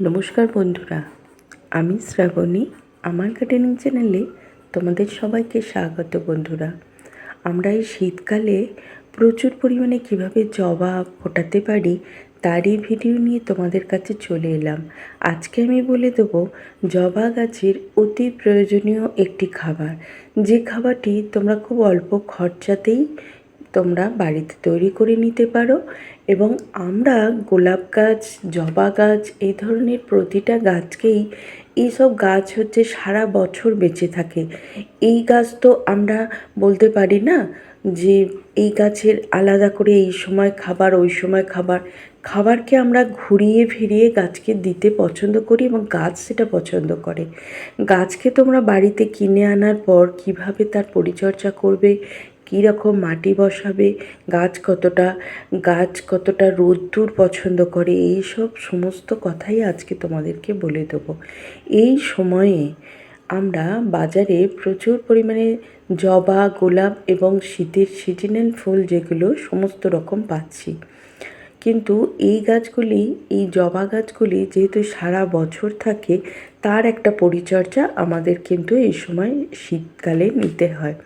নমস্কার বন্ধুরা, আমি শ্রাবণী। আমার গার্ডেনিং চ্যানেলে তোমাদের সবাইকে স্বাগত বন্ধুরা। আমরা এই শীতকালে প্রচুর পরিমাণে কীভাবে জবা ফোটাতে পারি তারই ভিডিও নিয়ে তোমাদের কাছে চলে এলাম। আজকে আমি বলে দেবো, জবা গাছের অতি প্রয়োজনীয় একটি খাবার। যে খাবারটি তোমরা খুব অল্প খরচাতেই তোমরা বাড়িতে তৈরি করে নিতে পারো এবং আমরা গোলাপ গাছ, জবা গাছ, এই ধরনের প্রতিটা গাছকেই এইসব গাছ হচ্ছে সারা বছর বেঁচে থাকে। এই গাছ তো আমরা বলতে পারি না যে এই গাছের আলাদা করে এই সময় খাবার, ওই সময় খাবার। খাবারকে আমরা ঘুরিয়ে ফিরিয়ে গাছকে দিতে পছন্দ করি এবং গাছ সেটা পছন্দ করে। গাছকে তোমরা বাড়িতে কিনে আনার পর কীভাবে তার পরিচর্যা করবে কী রকম মাটি বসাবে, গাছ কতটা গাছ কতটা রোদ্দুর পছন্দ করে, এই সব সমস্ত কথাই আজকে তোমাদেরকে বলে দেবো। এই সময়ে আমরা বাজারে প্রচুর পরিমাণে জবা, গোলাপ এবং শীতের সিজনাল ফুল যেগুলো সমস্ত রকম পাচ্ছি। কিন্তু এই গাছগুলি, এই জবা গাছগুলি যেহেতু সারা বছর থাকে, তার একটা পরিচর্যা আমাদের কিন্তু এই সময় শীতকালে নিতে হয়।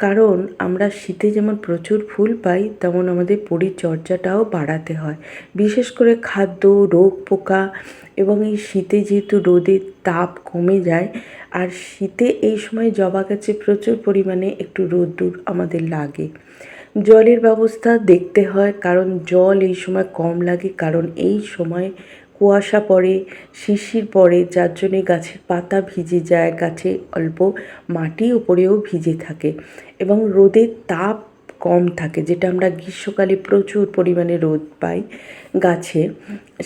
কারণ আমরা শীতে যেমন প্রচুর ফুল পাই, তেমন আমাদের পরিচর্যাটাও বাড়াতে হয়। বিশেষ করে খাদ্য, রোগ পোকা এবং এই শীতে যেহেতু রোদের তাপ কমে যায়, আর শীতে এই সময় জবা গাছে প্রচুর পরিমাণে একটু রোদ্দুর আমাদের লাগে। জলের ব্যবস্থা দেখতে হয়, কারণ জল এই সময় কম লাগে, কারণ এই সময় কুয়াশা পড়ে, শিশির পড়ে, যার জন্যে গাছের পাতা ভিজে যায়, গাছে অল্প মাটি উপরেও ভিজে থাকে এবং রোদের তাপ কম থাকে, যেটা আমরা গ্রীষ্মকালে প্রচুর পরিমাণে রোদ পাই গাছে।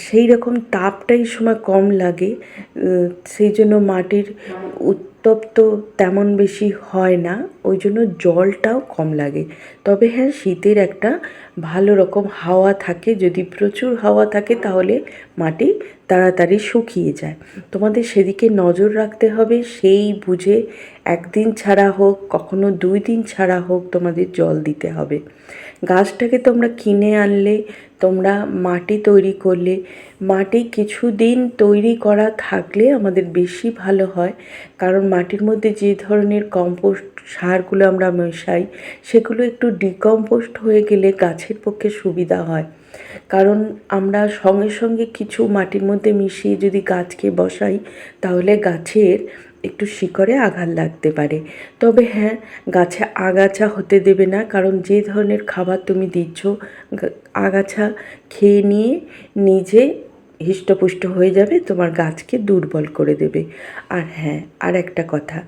সেই রকম তাপটাই সময় কম লাগে সেই জন্য মাটির উত্তপ্ত তেমন বেশি হয় না, ওই জন্য জলটাও কম লাগে। তবে হ্যাঁ শীতের একটা ভালো রকম হাওয়া থাকে, যদি প্রচুর হাওয়া থাকে তাহলে মাটি তাড়াতাড়ি শুকিয়ে যায়। তোমাদের সেদিকে নজর রাখতে হবে, সেই বুঝে একদিন ছাড়া হোক, কখনো দুই দিন ছাড়া হোক তোমাদের জল দিতে হবে। গাছটাকে তোমরা কিনে আনলে, তোমরা মাটি তৈরি করলে, মাটি কিছুদিন তৈরি করা থাকলে আমাদের বেশি ভালো হয়। কারণ মাটির মধ্যে যে ধরনের কম্পোস্ট সারগুলো আমরা মেশাই, সেগুলো একটু ডিকম্পোস্ট হয়ে গেলে গাছের পক্ষে সুবিধা হয়। কারণ আমরা সঙ্গে সঙ্গে কিছু মাটির মধ্যে মিশিয়ে যদি গাছকে বসাই, তাহলে গাছের একটু শিকড়ে আঘাত লাগতে পারে। তবে হ্যাঁ গাছে আগাছা হতে দেবে না, কারণ যে ধরনের খাবার তুমি দিচ্ছ আগাছা খেয়ে নিয়ে নিজে হৃষ্টপুষ্ট হয়ে যাবে, তোমার গাছকে দুর্বল করে দেবে। আর হ্যাঁ আর একটা কথা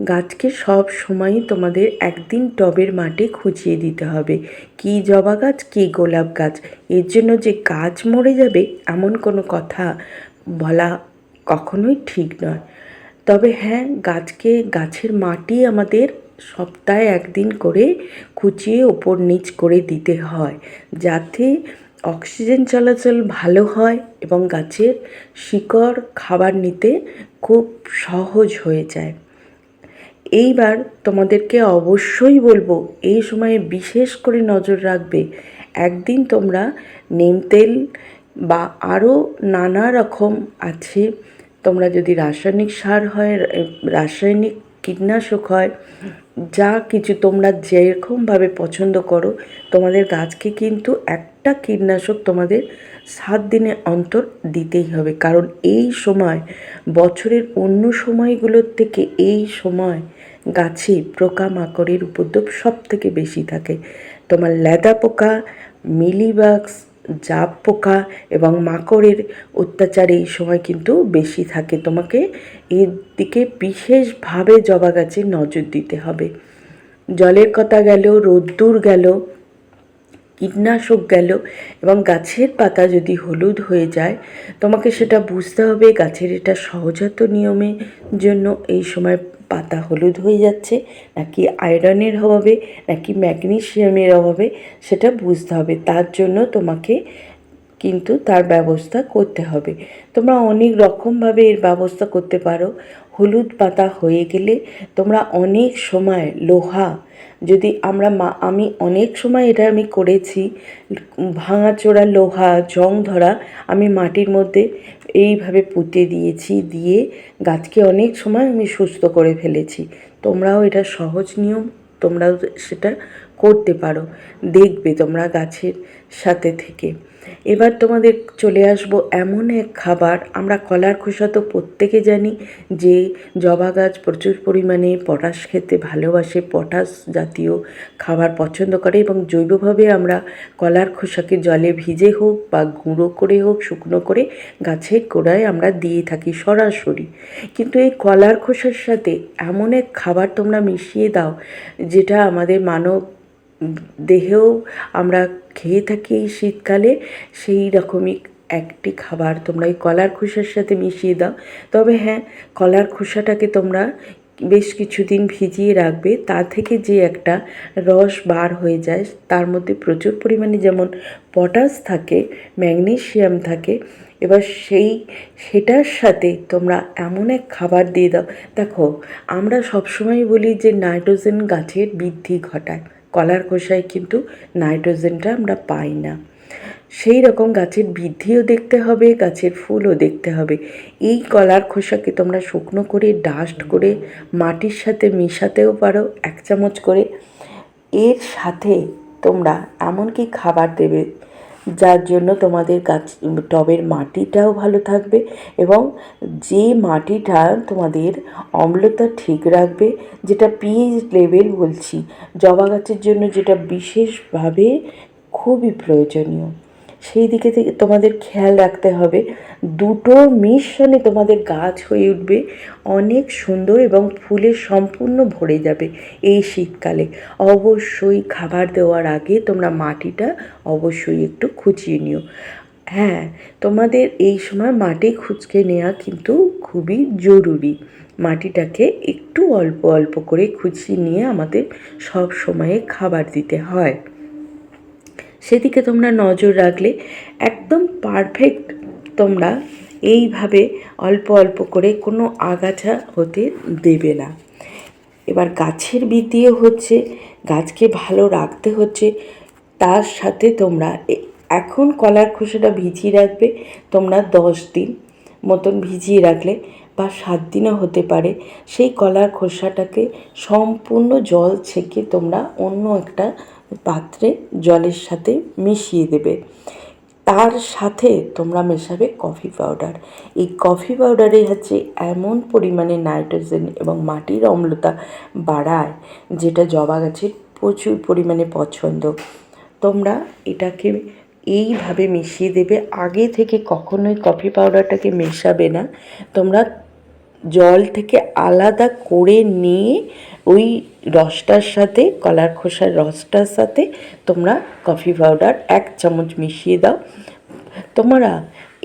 গাছকে সব সময়ই তোমাদের একদিন টবের মাটি খুঁচিয়ে দিতে হবে। কি জবা গাছ, কি গোলাপ গাছ? এর জন্য যে গাছ মরে যাবে এমন কোনো কথা বলা কখনোই ঠিক নয়। তবে হ্যাঁ গাছকে গাছের মাটি আমাদের সপ্তাহে একদিন করে খুঁচিয়ে ওপর নিচ করে দিতে হয়, যাতে অক্সিজেন চলাচল ভালো হয় এবং গাছের শিকড় খাবার নিতে খুব সহজ হয়ে যায়। এইবার তোমাদেরকে অবশ্যই বলব, এই সময়ে বিশেষ করে নজর রাখবে, একদিন তোমরা নিম তেল বা আরও নানা রকম আছে, তোমরা যদি রাসায়নিক সার হয়, রাসায়নিক কীটনাশক হয়, যা কিছু তোমরা যেরকমভাবে পছন্দ করো, তোমাদের গাছকে কিন্তু একটা কীটনাশক তোমাদের সাত দিনে অন্তর দিতেই হবে। কারণ এই সময়, বছরের অন্য সময়গুলোর থেকে এই সময় গাছে পোকামাকড়ের উপদ্রব সব থেকে বেশি থাকে। তোমার লেদা পোকা মিলিবাক্স জাপ পোকা এবং মাকড়ের অত্যাচার এই সময় কিন্তু বেশি থাকে। তোমাকে এর দিকে বিশেষভাবে জবা গাছে নজর দিতে হবে। জলের কথা গেল, রোদ্দুর গেল, কীটনাশক গেল এবং গাছের পাতা যদি হলুদ হয়ে যায়, তোমাকে সেটা বুঝতে হবে। গাছের এটা সহজাত নিয়মের জন্য এই সময় পাতা হলুদ হয়ে যাচ্ছে, নাকি আয়রনের অভাবে, নাকি ম্যাগনেশিয়ামের অভাবে, সেটা বুঝতে হবে। তার জন্য তোমাকে কিন্তু তার ব্যবস্থা করতে হবে। তোমরা অনেক রকমভাবে এর ব্যবস্থা করতে পারো। হলুদ পাতা হয়ে গেলে তোমরা অনেক সময় লোহা, যদি আমরা মা, আমি অনেক সময় এটা আমি করেছি, ভাঙাচোরা লোহা, জং ধরা, আমি মাটির মধ্যে এইভাবে পুঁতে দিয়েছি, দিয়ে গাছকে অনেক সময় আমি সুস্থ করে ফেলেছি। তোমরাও এটা সহজ নিয়ম, তোমরাও সেটা করতে পারো। দেখবে তোমরা গাছের সাথে থেকে। এবার তোমাদের চলে আসব এমন এক খাবার, আমরা কলার খোসা তো প্রত্যেকে জানি যে জবা গাছ প্রচুর পরিমাণে পটাশ খেতে ভালোবাসে, পটাশ জাতীয় খাবার পছন্দ করে এবং জৈবভাবে আমরা কলার খোসাকে জলে ভিজে হোক বা গুঁড়ো করে হোক, শুকনো করে গাছের গোড়ায় আমরা দিয়ে থাকি সরাসরি। কিন্তু এই কলার খোসার সাথে এমন এক খাবার তোমরা মিশিয়ে দাও, যেটা আমাদের মানব দেহেও আমরা খেয়ে থাকি এই শীতকালে, সেই রকমই একটি খাবার। তোমরা এই কলার খোসার সাথে মিশিয়ে দাও। তবে হ্যাঁ কলার খোসাটাকে তোমরা বেশ কিছুদিন ভিজিয়ে রাখবে। তা থেকে যে একটা রস বার হয়ে যায়, তার মধ্যে প্রচুর পরিমাণে যেমন পটাশ থাকে, ম্যাগনেশিয়াম থাকে, এবার সেই, সেটার সাথে তোমরা এমন এক খাবার দিয়ে দাও। দেখো, আমরা সবসময় বলি যে নাইট্রোজেন গাছের বৃদ্ধি ঘটায়। কলার খোসায় কিন্তু নাইট্রোজেনটা আমরা পাই না। সেই রকম গাছের বৃদ্ধিও দেখতে হবে, গাছের ফুলও দেখতে হবে। এই কলার খোসাকে তোমরা শুকনো করে ডাস্ট করে, মাটির সাথে মিশাতেও পারো, এক চামচ করে। এর সাথে তোমরা এমনকি খাবার দেবে যার জন্য তোমাদের গাছ, টবের মাটিটাও ভালো থাকবে এবং যে মাটিটা তোমাদের অম্লতা ঠিক রাখবে, যেটা পিএইচ লেভেল বলছি, জবা গাছের জন্য যেটা বিশেষভাবে খুবই প্রয়োজনীয়। সেই দিকে থেকে তোমাদের খেয়াল রাখতে হবে। দুটো মিশ্রণে তোমাদের গাছ হয়ে উঠবে। অনেক সুন্দর এবং ফুলে সম্পূর্ণ ভরে যাবে এই শীতকালে। অবশ্যই খাবার দেওয়ার আগে তোমরা মাটিটা অবশ্যই একটু খুঁচিয়ে নিও। হ্যাঁ তোমাদের এই সময় মাটি খুঁচকে নেওয়া কিন্তু খুবই জরুরি। মাটিটাকে একটু অল্প অল্প করে খুঁচিয়ে নিয়ে আমাদের সব সময়ে খাবার দিতে হয়। সেদিকে তোমরা নজর রাখলে একদম পারফেক্ট তোমরা এইভাবে অল্প অল্প করে কোনো আগাছা হতে দেবে না। এবার গাছের বৃদ্ধিও হচ্ছে, গাছকে ভালো রাখতে হচ্ছে, তার সাথে তোমরা এখন কলার খোসাটা ভিজিয়ে রাখবে, তোমরা দশ দিন মতন ভিজিয়ে রাখলে বা সাত দিনও হতে পারে, সেই কলার খোসাটাকে সম্পূর্ণ জল ছেঁকে তোমরা অন্য একটা পাত্রে জলের সাথে মিশিয়ে দেবে। তার সাথে তোমরা মেশাবে কফি পাউডার। এই কফি পাউডারে হচ্ছে এমন পরিমাণে নাইট্রোজেন এবং মাটির অম্লতা বাড়ায়, যেটা জবা গাছের প্রচুর পরিমাণে পছন্দ। তোমরা এটাকে এইভাবে মিশিয়ে দেবে। আগে থেকে কখনোই কফি পাউডারটাকে মেশাবে না। তোমরা জল থেকে আলাদা করে নিয়ে ওই রসটার সাথে, কলার খোসার রসটার সাথে তোমরা কফি পাউডার এক চামচ মিশিয়ে দাও। তোমরা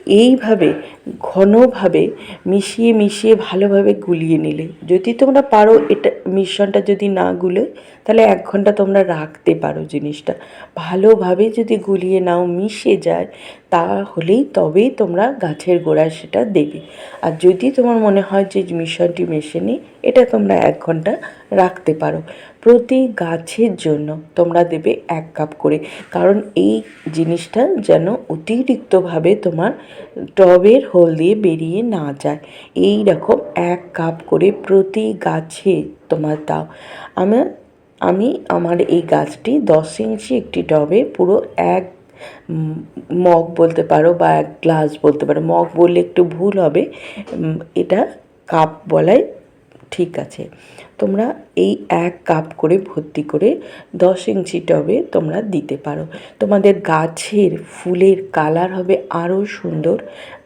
এইভাবে ঘনভাবে মিশিয়ে মিশিয়ে ভালোভাবে গুলিয়ে নিলে। যদি তোমরা পারো এটা, মিশ্রণটা যদি না গুলে, তাহলে এক ঘণ্টা তোমরা রাখতে পারো জিনিসটা। ভালোভাবে যদি গুলিয়ে নাও, মিশে যায়, তাহলেই তবেই তোমরা গাছের গোড়ায় সেটা দেবে। আর যদি তোমার মনে হয় যে মিশ্রণটি মেশে নিই এটা তোমরা এক ঘণ্টা রাখতে পারো। প্রতি গাছের জন্য তোমরা দেবে এক কাপ করে। কারণ এই জিনিসটা যেন অতিরিক্তভাবে তোমার টবের হোল দিয়ে বেরিয়ে না যায়। এই রকম এক কাপ করে প্রতি গাছে তোমার দাও। আমার আমি আমার এই গাছটি দশ ইঞ্চি একটি টবে পুরো এক মগ বলতে পারো বা এক গ্লাস বলতে পারো। মগ বললে একটু ভুল হবে। এটা কাপ বলাই ঠিক আছে। তোমরা এই এক কাপ করে ভর্তি করে দশ ইঞ্চি টবে তোমরা দিতে পারো। তোমাদের গাছের ফুলের কালার হবে আরও সুন্দর।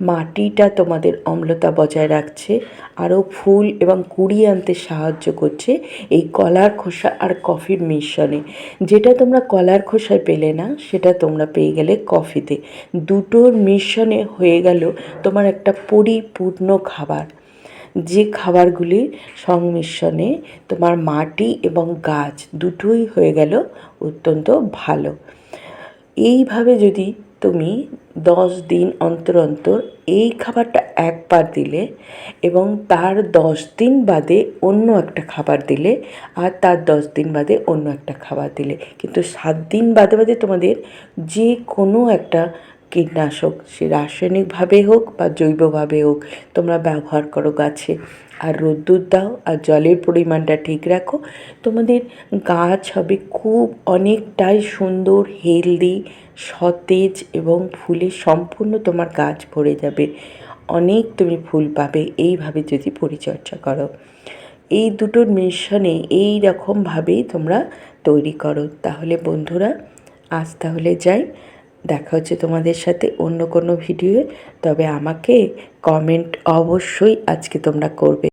মাটিটা তোমাদের অম্লতা বজায় রাখছে, আরও ফুল এবং কুড়ি আনতে সাহায্য করছে এই কলার খোসা আর কফির মিশ্রণে। যেটা তোমরা কলার খোসায় পেলে না, সেটা তোমরা পেয়ে গেলে কফিতে। দুটোর মিশ্রণে হয়ে গেল তোমার একটা পরিপূর্ণ খাবার। যে খাবারগুলির সংমিশ্রণে তোমার মাটি এবং গাছ দুটোই হয়ে গেল অত্যন্ত ভালো। এইভাবে যদি তুমি দশ দিন অন্তর অন্তর এই খাবারটা একবার দিলে এবং তার দশ দিন বাদে অন্য একটা খাবার দিলে আর তার দশ দিন বাদে অন্য একটা খাবার দিলে, কিন্তু সাত দিন বাদে বাদে তোমাদের যে কোনো একটা কীটনাশক, সে রাসায়নিকভাবে হোক বা জৈবভাবে হোক, তোমরা ব্যবহার করো গাছে। আর রোদ্দুর দাও, আর জলের পরিমাণটা ঠিক রাখো। তোমাদের গাছ হবে খুব অনেকটাই সুন্দর, হেলদি, সতেজ এবং ফুলে সম্পূর্ণ তোমার গাছ ভরে যাবে। অনেক তুমি ফুল পাবে, এইভাবে যদি পরিচর্যা করো। এই দুটোর মিশ্রণে এই রকমভাবেই তোমরা তৈরি করো। তাহলে বন্ধুরা, আজ তাহলে যাই। দেখা হচ্ছে তোমাদের সাথে অন্য কোনো ভিডিওয়ে। তবে আমাকে কমেন্ট অবশ্যই আজকে তোমরা করবে।